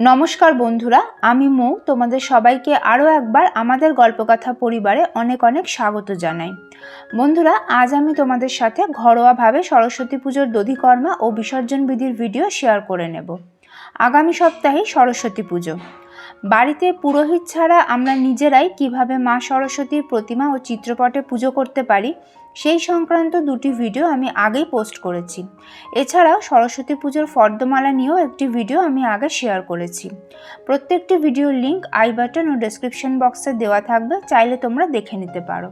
নমস্কার বন্ধুরা, আমি মৌ। তোমাদের সবাইকে আরও একবার আমাদের গল্পকথা পরিবারে অনেক অনেক স্বাগত জানাই। বন্ধুরা, আজ আমি তোমাদের সাথে ঘরোয়াভাবে সরস্বতী পুজোর দধিকর্মা ও বিসর্জন বিধির ভিডিও শেয়ার করে নেব। আগামী সপ্তাহেই সরস্বতী পুজো। বাড়িতে পুরোহিত ছাড়া আমরা নিজেরাই কীভাবে মা সরস্বতীর প্রতিমা ও চিত্রপটে পুজো করতে পারি, সেই সংক্রান্ত দুটি ভিডিও আমি আগেই পোস্ট করেছি। এছাড়াও সরস্বতী পুজোর ফর্দমালা নিয়েও একটি ভিডিও আমি আগে শেয়ার করেছি। প্রত্যেকটি ভিডিওর লিঙ্ক আই বাটন ও ডেসক্রিপশন বক্সে দেওয়া থাকবে, চাইলে তোমরা দেখে নিতে পারো।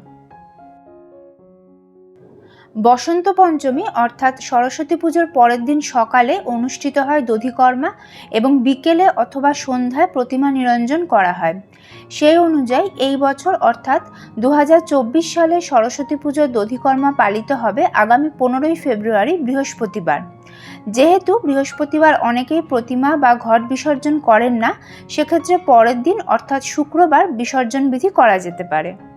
বসন্ত পঞ্চমী, অর্থাৎ সরস্বতী পুজোর পরের দিন সকালে অনুষ্ঠিত হয় দধিকর্মা এবং বিকেলে অথবা সন্ধ্যায় প্রতিমা নিরঞ্জন করা হয়। সেই অনুযায়ী এই বছর, অর্থাৎ দু হাজার চব্বিশ সালে সরস্বতী পুজোর দধিকর্মা পালিত হবে আগামী পনেরোই ফেব্রুয়ারি, বৃহস্পতিবার। যেহেতু বৃহস্পতিবার অনেকেই প্রতিমা বা ঘট বিসর্জন করেন না, সেক্ষেত্রে পরের দিন, অর্থাৎ শুক্রবার, বিসর্জন বিধি করা যেতে পারে।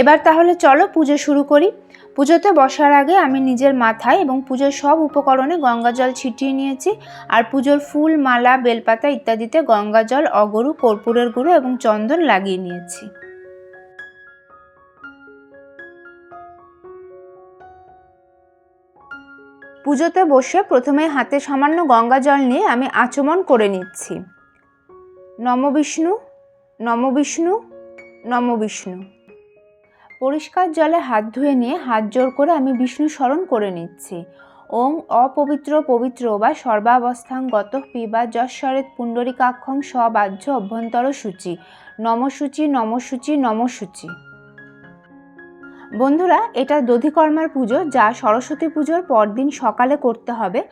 এবার তাহলে চলো পুজো শুরু করি। পুজোতে বসার আগে আমি নিজের মাথায় এবং পুজোর সব উপকরণে গঙ্গা জল ছিটিয়ে নিয়েছি আর পুজোর ফুল, মালা, বেলপাতা ইত্যাদিতে গঙ্গা জল, অগরু, কর্পূরের গুঁড়ো এবং চন্দন লাগিয়ে নিয়েছি। পুজোতে বসে প্রথমে হাতে সামান্য গঙ্গা জল নিয়ে আমি আচমন করে নিচ্ছি। নম বিষ্ণু নম বিষ্ণু নম বিষ্ণু। পরিষ্কার জলে হাত ধুয়ে নিয়ে হাত জোর করে আমি বিষ্ণু স্মরণ করে নিচ্ছি। ওং অপবিত্র পবিত্র বা সর্বাবস্থাং গত পিবা যশ্বরেত পুণ্ডরিকাক্ষং সবাহ্য অভ্যন্তর সূচি। নমসূচি নমসূচি নমসূচি। বন্ধুরা, এটা দধিকর্মার পুজো যা সরস্বতী পুজোর পরদিন সকালে করতে হবে।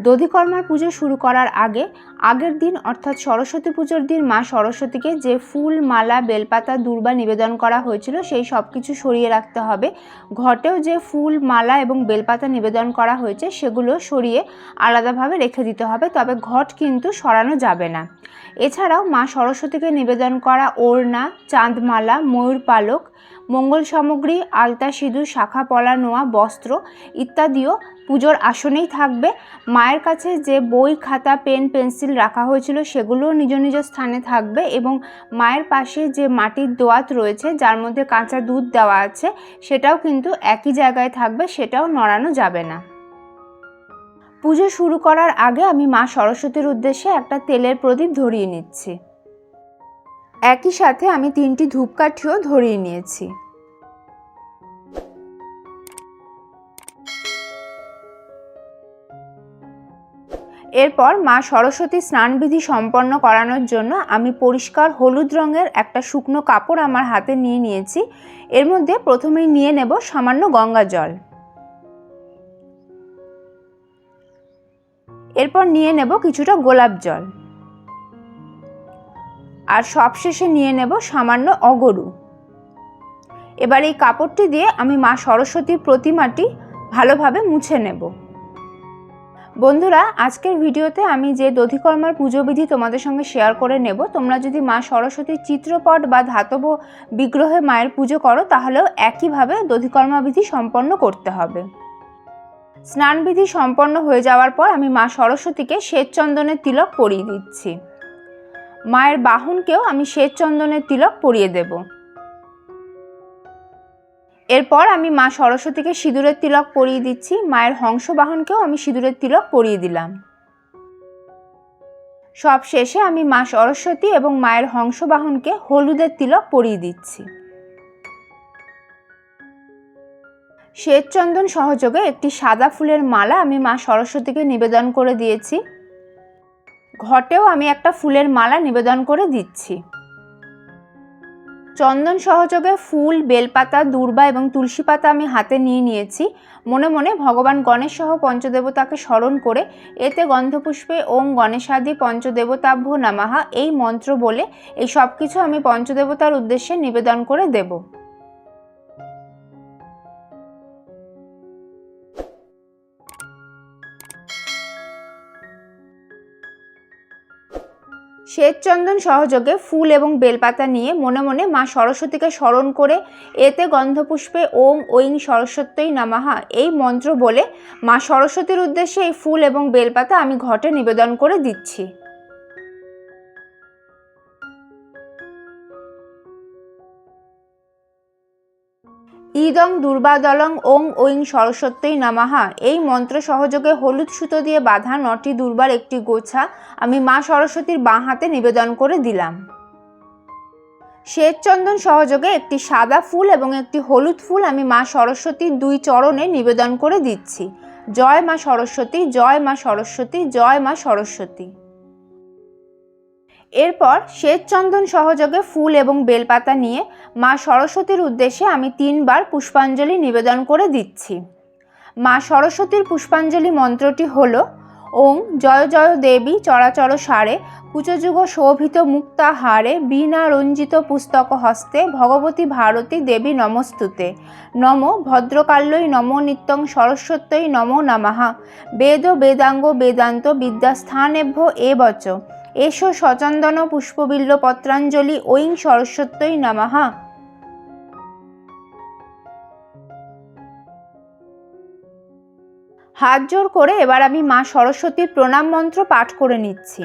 দধিকর্মার পুজো শুরু করার আগে, আগের দিন অর্থাৎ সরস্বতী পুজোর দিন মা সরস্বতীকে যে ফুল, মালা, বেলপাতা, দুর্বা নিবেদন করা হয়েছিল সেই সব কিছু সরিয়ে রাখতে হবে। ঘটেও যে ফুল, মালা এবং বেলপাতা নিবেদন করা হয়েছে সেগুলো সরিয়ে আলাদাভাবে রেখে দিতে হবে, তবে ঘট কিন্তু সরানো যাবে না। এছাড়াও মা সরস্বতীকে নিবেদন করা ওড়না, চাঁদমালা, ময়ূর পালক, মঙ্গল সামগ্রী, আলতা সিঁদুর, শাখা, পলা, নোয়া, বস্ত্র ইত্যাদিও পুজোর আসনেই থাকবে। মায়ের কাছে যে বই, খাতা, পেন, পেন্সিল রাখা হয়েছিল সেগুলোও নিজ নিজ স্থানে থাকবে এবং মায়ের পাশে যে মাটির দোয়াত রয়েছে, যার মধ্যে কাঁচা দুধ দেওয়া আছে, সেটাও কিন্তু একই জায়গায় থাকবে, সেটাও নড়ানো যাবে না। পুজো শুরু করার আগে আমি মা সরস্বতীর উদ্দেশ্যে একটা তেলের প্রদীপ ধরিয়ে নিচ্ছি। একই সাথে আমি তিনটি ধূপকাঠিও ধরিয়ে নিয়েছি। এরপর মা সরস্বতী স্নানবিধি সম্পন্ন করানোর জন্য আমি পরিষ্কার হলুদ রঙের একটা শুকনো কাপড় আমার হাতে নিয়ে নিয়েছি। এর মধ্যে প্রথমেই নিয়ে নেব সামান্য গঙ্গা জল। এরপর নিয়ে নেব কিছুটা গোলাপ জল। আর সবশেষে নিয়ে নেব সামান্য অগরু। এবার এই কাপড়টি দিয়ে আমি মা সরস্বতীর প্রতিমাটি ভালোভাবে মুছে নেব। বন্ধুরা, আজকের ভিডিওতে আমি যে দধিকর্মার পুজোবিধি তোমাদের সঙ্গে শেয়ার করে নেব, তোমরা যদি মা সরস্বতীর চিত্রপট বা ধাতব বিগ্রহে মায়ের পুজো করো, তাহলেও একইভাবে দধিকর্মা বিধি সম্পন্ন করতে হবে। স্নানবিধি সম্পন্ন হয়ে যাওয়ার পর আমি মা সরস্বতীকে শ্বেতচন্দনের তিলক পরিয়ে দিচ্ছি। মায়ের বাহনকেও আমি শ্বেত চন্দনের তিলক পরিয়ে দেব। এরপর আমি মা সরস্বতীকে সিঁদুরের তিলক পরিয়ে দিচ্ছি। মায়ের হংস বাহনকেও আমি সিঁদুরের তিলক পরিয়ে দিলাম। সব শেষে আমি মা সরস্বতী এবং মায়ের হংস বাহনকে হলুদের তিলক পরিয়ে দিচ্ছি। শ্বেতচন্দন সহযোগে একটি সাদা ফুলের মালা আমি মা সরস্বতীকে নিবেদন করে দিয়েছি। ঘটেও আমি একটা ফুলের মালা নিবেদন করে দিচ্ছি। চন্দন সহযোগে ফুল, বেলপাতা, দূর্বা এবং তুলসী পাতা আমি হাতে নিয়ে নিয়েছি। মনে মনে ভগবান গণেশ সহ পঞ্চদেবতাকে স্মরণ করে এতে গন্ধপুষ্পে ওম গণেশাদি পঞ্চদেবতাভ্য নামাহা এই মন্ত্র বলে এই সব কিছু আমি পঞ্চদেবতার উদ্দেশ্যে নিবেদন করে দেবো। শ্বেতচন্দন সহযোগে ফুল এবং বেলপাতা নিয়ে মনে মনে মা সরস্বতীকে স্মরণ করে, এতে গন্ধপুষ্পে ওম ঐং সরস্বত্যই নামাহা এই মন্ত্র বলে মা সরস্বতীর উদ্দেশ্যে এই ফুল এবং বেলপাতা আমি ঘটে নিবেদন করে দিচ্ছি। ইদং দুর্বাদলং ওং ঐং সরস্বত্যই নামাহা এই মন্ত্র সহযোগে হলুদ সুতো দিয়ে বাঁধা নটি দুর্বার একটি গোছা আমি মা সরস্বতীর বাঁ হাতে নিবেদন করে দিলাম। শ্বেতচন্দন সহযোগে একটি সাদা ফুল এবং একটি হলুদ ফুল আমি মা সরস্বতীর দুই চরণে নিবেদন করে দিচ্ছি। জয় মা সরস্বতী, জয় মা সরস্বতী, জয় মা সরস্বতী। এরপর শ্বেতচন্দন সহযোগে ফুল এবং বেলপাতা নিয়ে মা সরস্বতীর উদ্দেশ্যে আমি তিনবার পুষ্পাঞ্জলি নিবেদন করে দিচ্ছি। মা সরস্বতীর পুষ্পাঞ্জলি মন্ত্রটি হল ওং জয় জয় দেবী চরাচর সারে, কুচযুগ শোভিত মুক্তা হারে, বীণা রঞ্জিত পুস্তক হস্তে, ভগবতী ভারতী দেবী নমস্তুতে। নম ভদ্রকাল্যই নম নিত্যং সরস্বত্যই নম নমঃ। বেদ বেদাঙ্গ বেদান্ত বিদ্যাস্থানেভ্য এ এসো সচন্দন পুষ্পবিল্ল পত্রাঞ্জলি ঐং সরস্বত্যই নামাহা হাত জোর করে এবার আমি মা সরস্বতীর প্রণাম মন্ত্র পাঠ করে নিচ্ছি।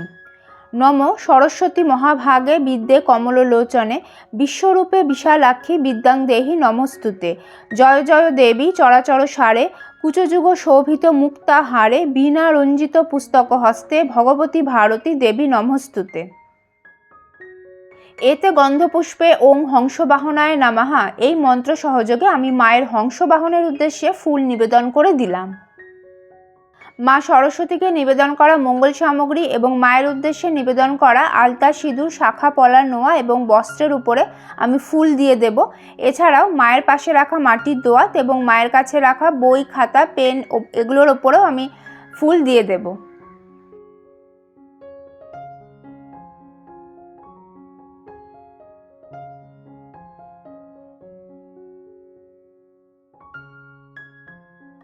নম সরস্বতী মহাভাগে বিদ্যে কমললোচনে বিশ্বরূপে বিশালাক্ষী বিদ্যাং দেহি নমস্তুতে। জয় জয় দেবী চরাচর সারে, কুচযুগ শোভিত মুক্তা হারে বীণা রঞ্জিত পুস্তক হস্তে, ভগবতী ভারতী দেবী নমস্তুতে। এতে গন্ধপুষ্পে ওং হংসবাহনায় নামাহা, এই মন্ত্র সহযোগে আমি মায়ের হংসবাহনের উদ্দেশ্যে ফুল নিবেদন করে দিলাম। মা সরস্বতীকে নিবেদন করা মঙ্গল সামগ্রী এবং মায়ের উদ্দেশ্যে নিবেদন করা আলতা সিঁদুর, শাখা, পলা, নোয়া এবং বস্ত্রের উপরে আমি ফুল দিয়ে দেব। এছাড়াও মায়ের পাশে রাখা মাটির দোয়াত এবং মায়ের কাছে রাখা বই, খাতা, পেন এগুলোর ওপরেও আমি ফুল দিয়ে দেব।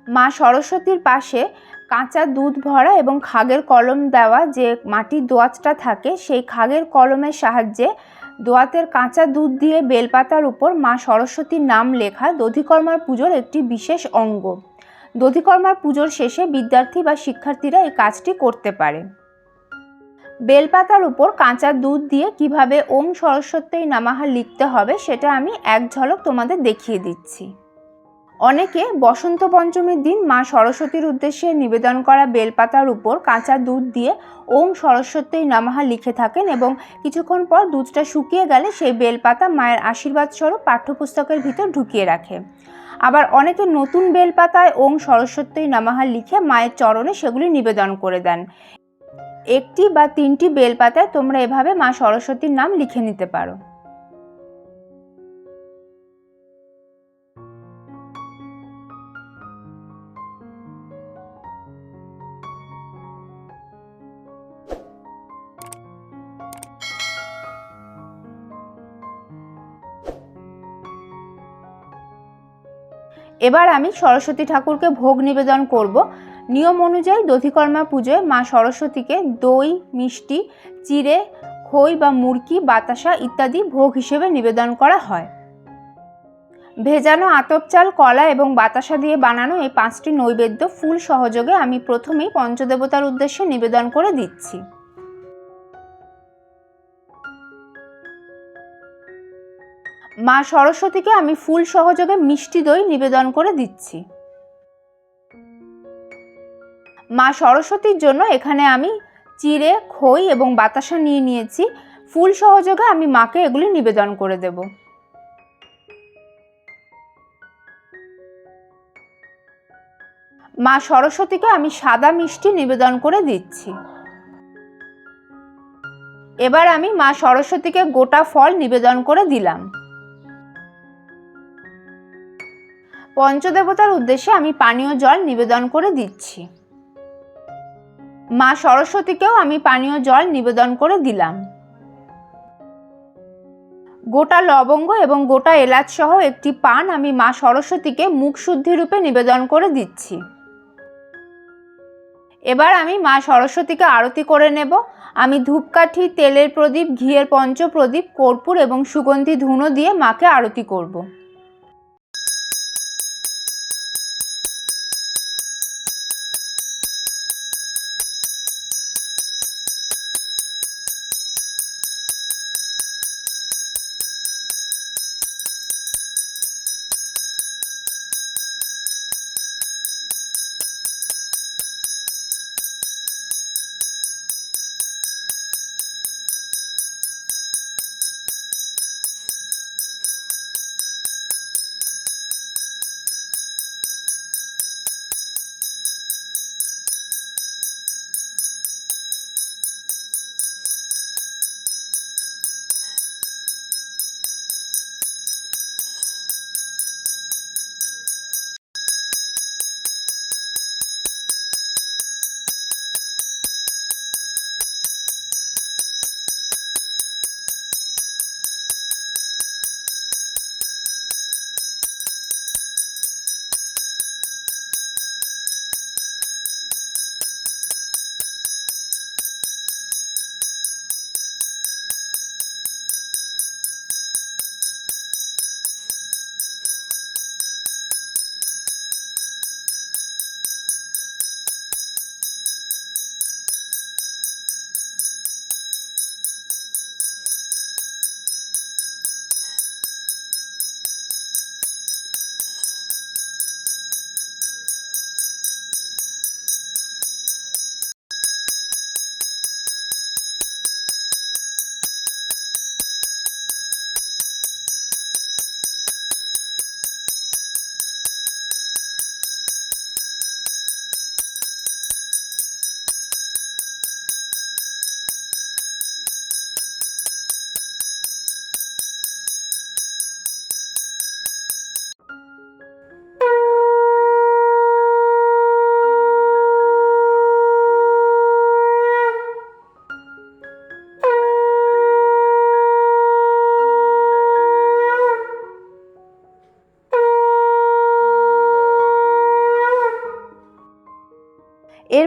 মা সরস্বতীর পাশে কাঁচা দুধ ভরা এবং খাগের কলম দেওয়া যে মাটির দোয়াতটা থাকে, সেই খাগের কলমের সাহায্যে দোয়াতের কাঁচা দুধ দিয়ে বেলপাতার উপর মা সরস্বতীর নাম লেখা দধিকর্মার পুজোর একটি বিশেষ অঙ্গ। দধিকর্মার পুজোর শেষে বিদ্যার্থী বা শিক্ষার্থীরা এই কাজটি করতে পারে। বেলপাতার উপর কাঁচা দুধ দিয়ে কীভাবে ওম সরস্বতী নামাহা লিখতে হবে, সেটা আমি এক ঝলক তোমাদের দেখিয়ে দিচ্ছি। অনেকে বসন্ত পঞ্চমীর দিন মা সরস্বতীর উদ্দেশ্যে নিবেদন করা বেলপাতার উপর কাঁচা দুধ দিয়ে ওম সরস্বতী নামাহা লিখে থাকেন এবং কিছুক্ষণ পর দুধটা শুকিয়ে গেলে সেই বেলপাতা মায়ের আশীর্বাদ স্বরূপ পাঠ্যপুস্তকের ভিতর ঢুকিয়ে রাখে। আবার অনেকে নতুন বেলপাতায় ওম সরস্বতী নামাহা লিখে মায়ের চরণে সেগুলি নিবেদন করে দেন। একটি বা তিনটি বেলপাতায় তোমরা এভাবে মা সরস্বতীর নাম লিখে নিতে পারো। এবার আমি সরস্বতী ঠাকুরকে ভোগ নিবেদন করব। নিয়ম অনুযায়ী দধিকর্মা পুজোয় মা সরস্বতীকে দই, মিষ্টি, চিড়ে, খই বা মুরকি, বাতাসা ইত্যাদি ভোগ হিসেবে নিবেদন করা হয়। ভেজানো আতপ চাল, কলা এবং বাতাসা দিয়ে বানানো এই পাঁচটি নৈবেদ্য ফুল সহযোগে আমি প্রথমেই পঞ্চদেবতার উদ্দেশ্যে নিবেদন করে দিচ্ছি। মা সরস্বতীকে আমি ফুল সহযোগে মিষ্টি দই নিবেদন করে দিচ্ছি। মা সরস্বতীর জন্য এখানে আমি চিড়ে, খই এবং বাতাসা নিয়ে নিয়েছি। ফুল সহযোগে আমি মাকে এগুলি নিবেদন করে দেব। মা সরস্বতীকে আমি সাদা মিষ্টি নিবেদন করে দিচ্ছি। এবার আমি মা সরস্বতীকে গোটা ফল নিবেদন করে দিলাম। পঞ্চদেবতার উদ্দেশ্যে আমি পানীয় জল নিবেদন করে দিচ্ছি। মা সরস্বতীকেও আমি পানীয় জল নিবেদন করে দিলাম। গোটা লবঙ্গ এবং গোটা এলাচ সহ একটি পান আমি মা সরস্বতীকে মুখ শুদ্ধি রূপে নিবেদন করে দিচ্ছি। এবার আমি মা সরস্বতীকে আরতি করে নেব। আমি ধূপকাঠি, তেলের প্রদীপ, ঘিয়ের পঞ্চ প্রদীপ কর্পূর এবং সুগন্ধি ধুনো দিয়ে মাকে আরতি করব।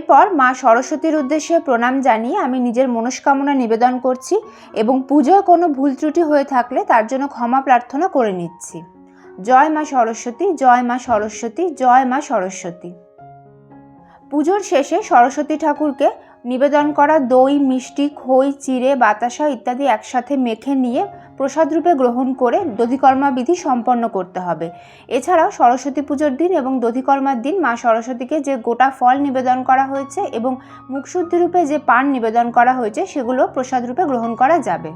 এরপর মা সরস্বতীর উদ্দেশ্যে প্রণাম জানিয়ে আমি নিজের মনস্কামনা নিবেদন করছি এবং পুজোয় কোনো ভুল ত্রুটি হয়ে থাকলে তার জন্য ক্ষমা প্রার্থনা করে নিচ্ছি। জয় মা সরস্বতী, জয় মা সরস্বতী, জয় মা সরস্বতী। পুজোর শেষে সরস্বতী ঠাকুরকে নিবেদন করা দই, মিষ্টি, খই, চিড়ে, বাতাসা ইত্যাদি একসাথে মেখে নিয়ে প্রসাদ রূপে গ্রহণ করে দধিকর্মা বিধি সম্পন্ন করতে হবে। এছাড়াও সরস্বতী পুজোর দিন এবং দধিকর্মার দিন মা সরস্বতীকে যে গোটা ফল নিবেদন করা হয়েছে এবং মুখশুদ্ধি রূপে যে পান নিবেদন করা হয়েছে, সেগুলো প্রসাদ রূপে গ্রহণ করা যাবে।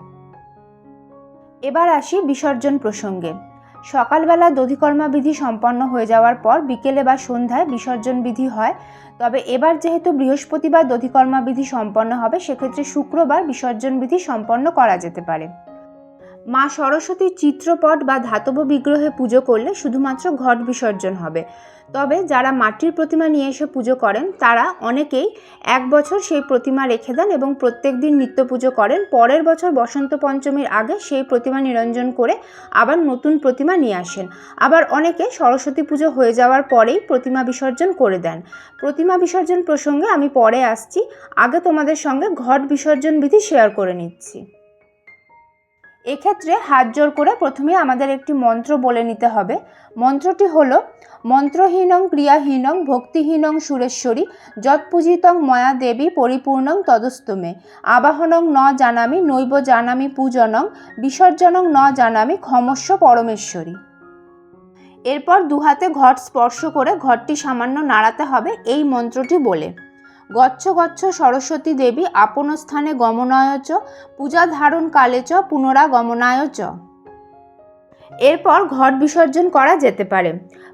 এবার আসি বিসর্জন প্রসঙ্গে। সকালবেলা দধিকর্মা বিধি সম্পন্ন হয়ে যাওয়ার পর বিকেলে বা সন্ধ্যায় বিসর্জন বিধি হয়। তবে এবার যেহেতু বৃহস্পতিবার দধিকর্মা বিধি সম্পন্ন হবে, সেক্ষেত্রে শুক্রবার বিসর্জন বিধি সম্পন্ন করা যেতে পারে। মা সরস্বতীর চিত্রপট বা ধাতব বিগ্রহে পুজো করলে শুধুমাত্র ঘট বিসর্জন হবে। তবে যারা মাটির প্রতিমা নিয়ে এসে পুজো করেন, তারা অনেকেই এক বছর সেই প্রতিমা রেখে দেন এবং প্রত্যেক দিন নিত্য পুজো করেন। পরের বছর বসন্ত পঞ্চমীর আগে সেই প্রতিমা নিরঞ্জন করে আবার নতুন প্রতিমা নিয়ে আসেন। আবার অনেকে সরস্বতী পুজো হয়ে যাওয়ার পরেই প্রতিমা বিসর্জন করে দেন। প্রতিমা বিসর্জন প্রসঙ্গে আমি পরে আসছি। আগে তোমাদের সঙ্গে ঘট বিসর্জন বিধি শেয়ার করে নিচ্ছি। এক্ষেত্রে হাত জোর করে প্রথমে আমাদের একটি মন্ত্র বলে নিতে হবে। মন্ত্রটি হলো, মন্ত্রহীনং ক্রিয়াহীনং ভক্তিহীনং সুরেশ্বরী যৎপূজিতং ময়া দেবী পরিপূর্ণং তদস্তমে। আবাহনং ন জানামি নৈব জানামি পূজনং বিসর্জনং ন জানামি ক্ষমস্ব পরমেশ্বরী। এরপর দুহাতে ঘট স্পর্শ করে ঘরটি সামান্য নাড়াতে হবে এই মন্ত্রটি বলে। গচ্ছ গচ্ছ সরস্বতী দেবী আপন স্থানে গমনায় চ পূজা ধারণ কালে চ পুনরাগমনায় চ এরপর ঘট বিসর্জন করা যেতে পারে।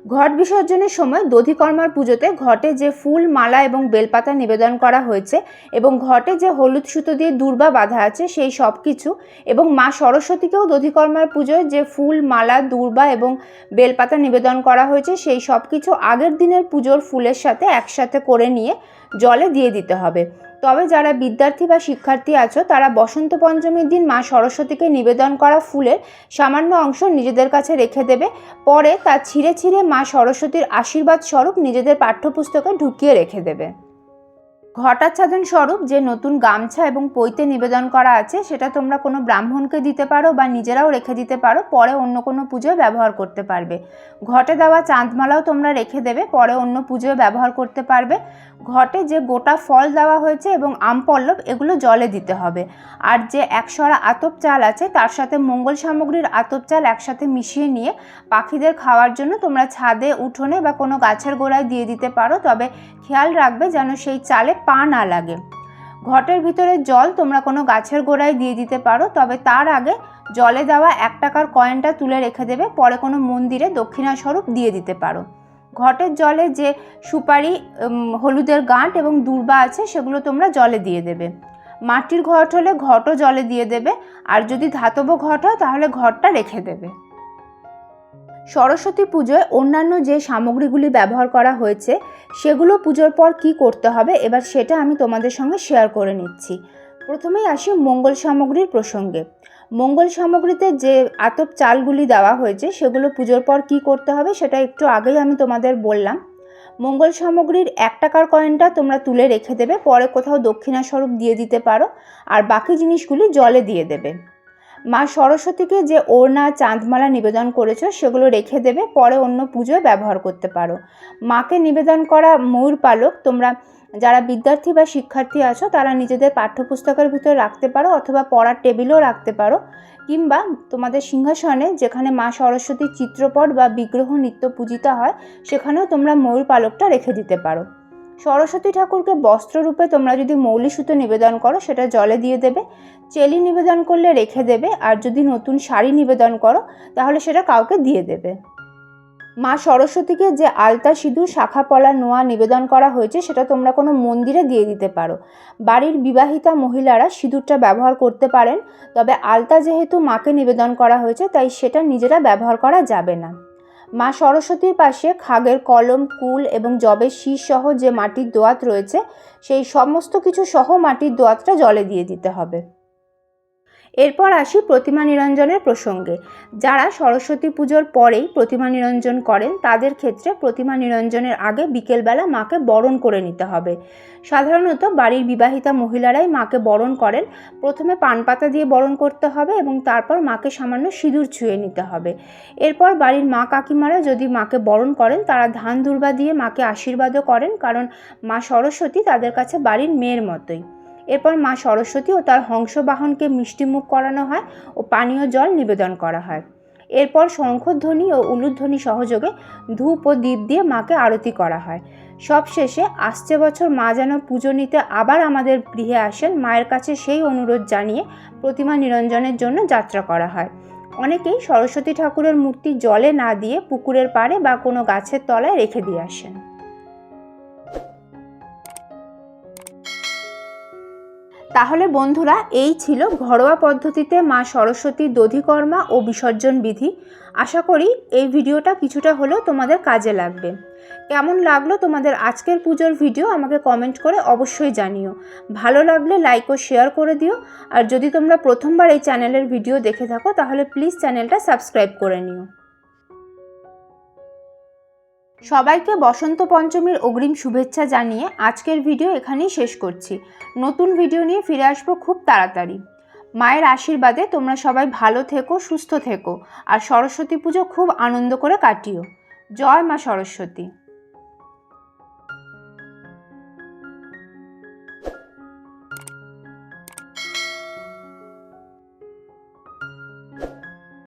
ঘট বিসর্জনের সময় দধিকর্মার পুজোতে ঘটে যে ফুল, মালা এবং বেলপাতা নিবেদন করা হয়েছে এবং ঘটে যে হলুদ সুতো দিয়ে দুর্বা বাঁধা আছে সেই সব কিছু এবং মা সরস্বতীকেও দধিকর্মার পুজোয় যে ফুল, মালা, দুর্বা এবং বেলপাতা নিবেদন করা হয়েছে সেই সব কিছু আগের দিনের পুজোর ফুলের সাথে একসাথে করে নিয়ে জলে দিয়ে দিতে হবে। তবে যারা বিদ্যার্থী বা শিক্ষার্থী আছো, তারা বসন্ত পঞ্চমীর দিন মা সরস্বতীকে নিবেদন করা ফুলের সামান্য অংশ নিজেদের কাছে রেখে দেবে। পরে তা ছিঁড়ে ছিঁড়ে মা সরস্বতীর আশীর্বাদ স্বরূপ নিজেদের পাঠ্যপুস্তকে ঢুকিয়ে রেখে দেবে। ঘটাচ্ছাদন স্বরূপ যে নতুন গামছা এবং পৈতে নিবেদন করা আছে, সেটা তোমরা কোনো ব্রাহ্মণকে দিতে পারো বা নিজেরাও রেখে দিতে পারো, পরে অন্য কোনো পুজোয় ব্যবহার করতে পারবে। ঘটে দেওয়া চাঁদমালাও তোমরা রেখে দেবে, পরে অন্য পুজোয় ব্যবহার করতে পারবে। ঘটে যে গোটা ফল দেওয়া হয়েছে এবং আম পল্লব এগুলো জলে দিতে হবে। আর যে একশরা আতপ চাল আছে, তার সাথে মঙ্গল সামগ্রীর আতপ চাল একসাথে মিশিয়ে নিয়ে পাখিদের খাওয়ার জন্য তোমরা ছাদে, উঠোনে বা কোনো গাছের গোড়ায় দিয়ে দিতে পারো। তবে খেয়াল রাখবে যেন সেই চালে পা না লাগে। ঘটের ভিতরে জল তোমরা কোনো গাছের গোড়ায় দিয়ে দিতে পারো, তবে তার আগে জলে দেওয়া এক টাকার কয়েনটা তুলে রেখে দেবে, পরে কোনো মন্দিরে দক্ষিণাস্বরূপ দিয়ে দিতে পারো। ঘটের জলে যে সুপারি হলুদের গাঁট এবং দূর্বা আছে, সেগুলো তোমরা জলে দিয়ে দেবে। মাটির ঘট হলে ঘটও জলে দিয়ে দেবে, আর যদি ধাতব ঘট হয়, তাহলে ঘরটা রেখে দেবে। সরস্বতী পুজোয় অন্যান্য যে সামগ্রীগুলি ব্যবহার করা হয়েছে, সেগুলো পুজোর পর কি করতে হবে? এবার সেটা আমি তোমাদের সঙ্গে শেয়ার করে নিচ্ছি। প্রথমেই আসি মঙ্গল সামগ্রীর প্রসঙ্গে। মঙ্গল সামগ্রীতে যে আতপ চালগুলি দেওয়া হয়েছে, সেগুলো পুজোর পর কি করতে হবে সেটা একটু আগেই আমি তোমাদের বললাম। মঙ্গল সামগ্রীর এক টাকার কয়েনটা তোমরা তুলে রেখে দেবে, পরে কোথাও দক্ষিণাস্বরূপ দিয়ে দিতে পারো, আর বাকি জিনিসগুলি জলে দিয়ে দেবে। মা সরস্বতীকে যে ওড়না, চাঁদমালা নিবেদন করেছ, সেগুলো রেখে দেবে, পরে অন্য পুজোয় ব্যবহার করতে পারো। মাকে নিবেদন করা ময়ূর পালক তোমরা যারা বিদ্যার্থী বা শিক্ষার্থী আছো, তারা নিজেদের পাঠ্যপুস্তকের ভিতরে রাখতে পারো অথবা পড়ার টেবিলেও রাখতে পারো। কিংবা তোমাদের সিংহাসনে যেখানে মা সরস্বতীর চিত্রপট বা বিগ্রহ নিত্য পূজিতা হয়, সেখানেও তোমরা ময়ূর পালকটা রেখে দিতে পারো। সরস্বতী ঠাকুরকে বস্ত্ররূপে তোমরা যদি মৌলি সুতো নিবেদন করো, সেটা জলে দিয়ে দেবে। চেলি নিবেদন করলে রেখে দেবে, আর যদি নতুন শাড়ি নিবেদন করো, তাহলে সেটা কাউকে দিয়ে দেবে। মা সরস্বতীকে যে আলতা সিঁদুর, শাখা পলা, নোয়া নিবেদন করা হয়েছে, সেটা তোমরা কোনো মন্দিরে দিয়ে দিতে পারো। বাড়ির বিবাহিতা মহিলারা সিঁদুরটা ব্যবহার করতে পারেন, তবে আলতা যেহেতু মাকে নিবেদন করা হয়েছে, তাই সেটা নিজেরা ব্যবহার করা যাবে না। মা সরস্বতীর পাশে খাগের কলম, কুল এবং জবের শীষ সহ যে মাটির দোয়াত রয়েছে, সেই সমস্ত কিছু সহ মাটির দোয়াতটা জলে দিয়ে দিতে হবে। এরপর আসি প্রতিমা নিরঞ্জনের প্রসঙ্গে। যারা সরস্বতী পুজোর পরেই প্রতিমা নিরঞ্জন করেন, তাদের ক্ষেত্রে প্রতিমা নিরঞ্জনের আগে বিকেলবেলা মাকে বরণ করে নিতে হবে। সাধারণত বাড়ির বিবাহিতা মহিলারাই মাকে বরণ করেন। প্রথমে পান পাতা দিয়ে বরণ করতে হবে এবং তারপর মাকে সামান্য সিঁদুর ছুঁয়ে নিতে হবে। এরপর বাড়ির মা কাকিমারা যদি মাকে বরণ করেন, তারা ধান দুর্বা দিয়ে মাকে আশীর্বাদও করেন, কারণ মা সরস্বতী তাদের কাছে বাড়ির মেয়ের মতোই। এরপর মা সরস্বতী ও তার হংসবাহনকে মিষ্টিমুখ করানো হয় ও পানীয় জল নিবেদন করা হয়। এরপর শঙ্খধ্বনি ও উলুধ্বনি সহযোগে ধূপ ও দ্বীপ দিয়ে মাকে আরতি করা হয়। সবশেষে আসছে বছর মা যেন পুজো নিতে আবার আমাদের গৃহে আসেন, মায়ের কাছে সেই অনুরোধ জানিয়ে প্রতিমা নিরঞ্জনের জন্য যাত্রা করা হয়। অনেকেই সরস্বতী ঠাকুরের মূর্তি জলে না দিয়ে পুকুরের পাড়ে বা কোনো গাছের তলায় রেখে দিয়ে আসেন। তাহলে বন্ধুরা, এই ছিল ঘরোয়া পদ্ধতিতে মা সরস্বতীর দধিকর্মা ও বিসর্জন বিধি। আশা করি এই ভিডিওটা কিছুটা হলেও তোমাদের কাজে লাগবে। কেমন লাগল তোমাদের আজকের পুজোর ভিডিও আমাকে কমেন্ট করে অবশ্যই জানিও। ভালো লাগলে লাইক ও শেয়ার করে দিও। আর যদি তোমরা প্রথমবার এই চ্যানেলের ভিডিও দেখে থাকো, তাহলে প্লিজ চ্যানেলটা সাবস্ক্রাইব করে নিও। সবাইকে বসন্ত পঞ্চমীর অগ্রিম শুভেচ্ছা জানিয়ে আজকের ভিডিও এখানেই শেষ করছি। নতুন ভিডিও নিয়ে ফিরে আসব খুব তাড়াতাড়ি। মায়ের আশীর্বাদে তোমরা সবাই ভালো থেকো, সুস্থ থেকো। আর সরস্বতী পুজো খুব আনন্দ করে কাটিও। জয় মা সরস্বতী।